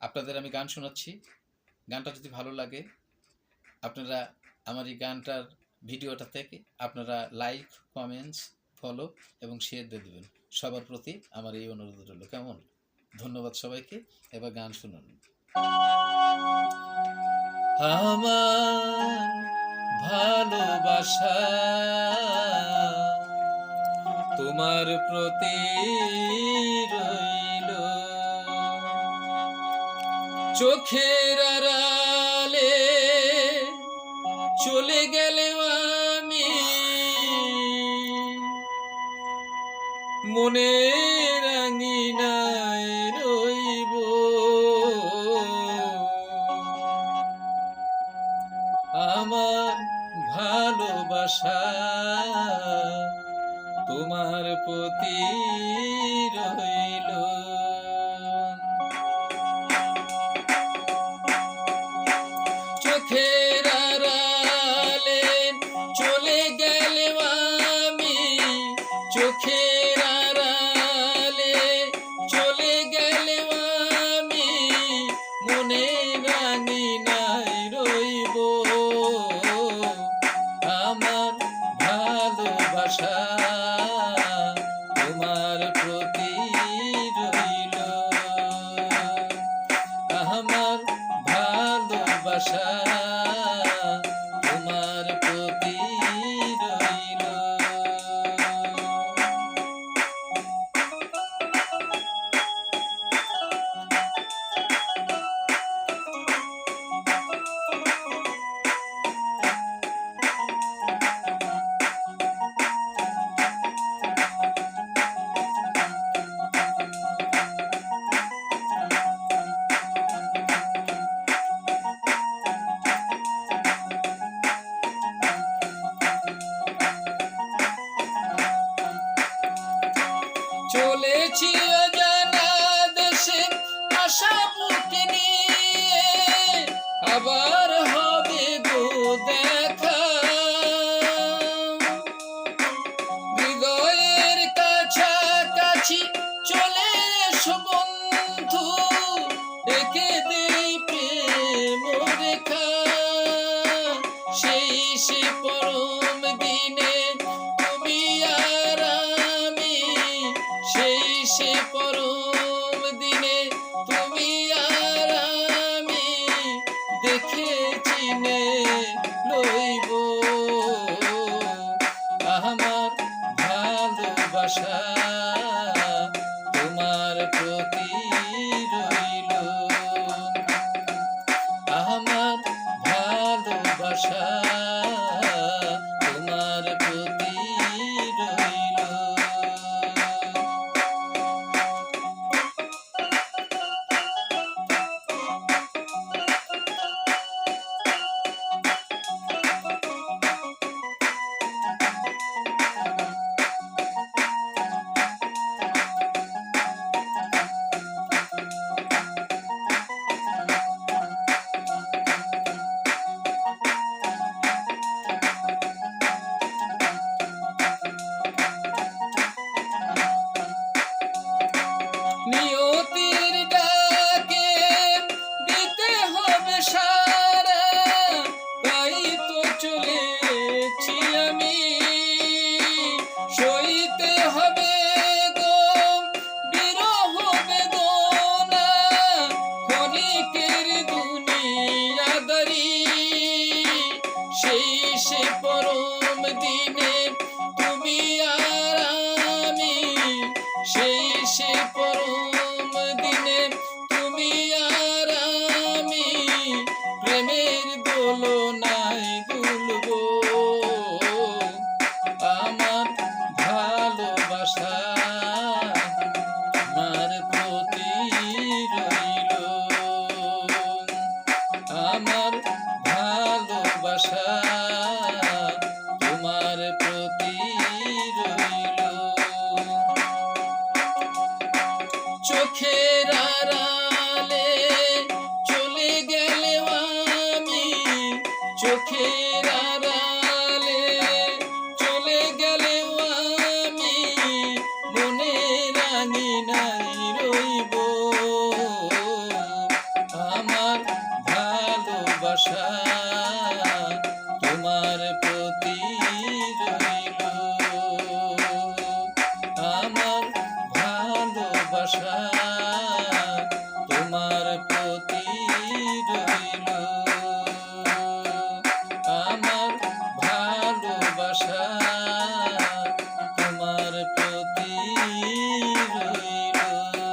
আপনাদের আমি গান শোনাচ্ছি। গানটা যদি ভালো লাগে, আপনারা আমার এই গানটার ভিডিওটা থেকে আপনারা লাইক কমেন্টস ফলো এবং শেয়ার দিয়ে দেবেন। সবার প্রতি আমার এই অনুরোধ রইল। কেমন? ধন্যবাদ সবাইকে। এবার গান শুনুন। আমার ভালোবাসা তোমার প্রতি চোখের আড়ালে চলে গেলে আমি। মনে রাঙিনায় রইব। আমার ভালোবাসা তোমার প্রতি রইল। চোখের আড়ালে চলে গেলে আমি, মনে রাঙি নাই রইব। আমার ভালোবাসা তোমার প্রতি রইল। আমার ভালোবাসা Cheers! ভালোবাসা তোমার প্রতি Ship on Medina. চোখের আড়ালে চলে গেলে আমি রইব।